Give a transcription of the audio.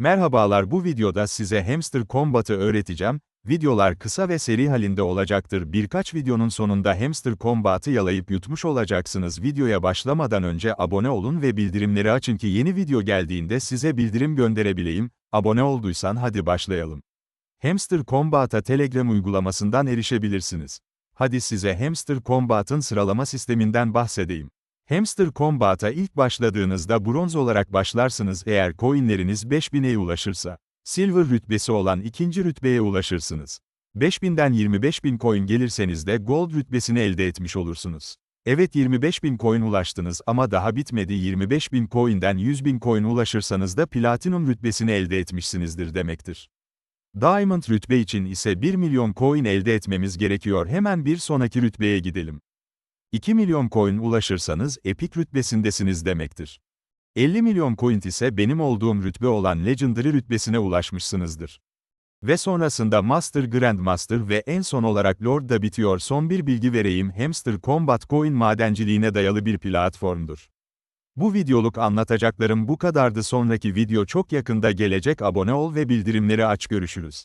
Merhabalar bu videoda size Hamster Combat'ı öğreteceğim. Videolar kısa ve seri halinde olacaktır. Birkaç videonun sonunda Hamster Combat'ı yalayıp yutmuş olacaksınız. Videoya başlamadan önce abone olun ve bildirimleri açın ki yeni video geldiğinde size bildirim gönderebileyim. Abone olduysan hadi başlayalım. Hamster Combat'a Telegram uygulamasından erişebilirsiniz. Hadi size Hamster Combat'ın sıralama sisteminden bahsedeyim. Hamster Combat'a ilk başladığınızda bronz olarak başlarsınız eğer coinleriniz 5000'e ulaşırsa. Silver rütbesi olan ikinci rütbeye ulaşırsınız. 5000'den 25.000 coin gelirseniz de gold rütbesini elde etmiş olursunuz. Evet 25.000 coin ulaştınız ama daha bitmedi 25.000 coin'den 100.000 coin ulaşırsanız da platinum rütbesini elde etmişsinizdir demektir. Diamond rütbe için ise 1 milyon coin elde etmemiz gerekiyor hemen bir sonraki rütbeye gidelim. 2 milyon coin ulaşırsanız Epic rütbesindesiniz demektir. 50 milyon coin ise benim olduğum rütbe olan Legendary rütbesine ulaşmışsınızdır. Ve sonrasında Master Grandmaster ve en son olarak Lord da bitiyor son bir bilgi vereyim Hamster Combat Coin madenciliğine dayalı bir platformdur. Bu videoluk anlatacaklarım bu kadardı sonraki video çok yakında gelecek abone ol ve bildirimleri aç görüşürüz.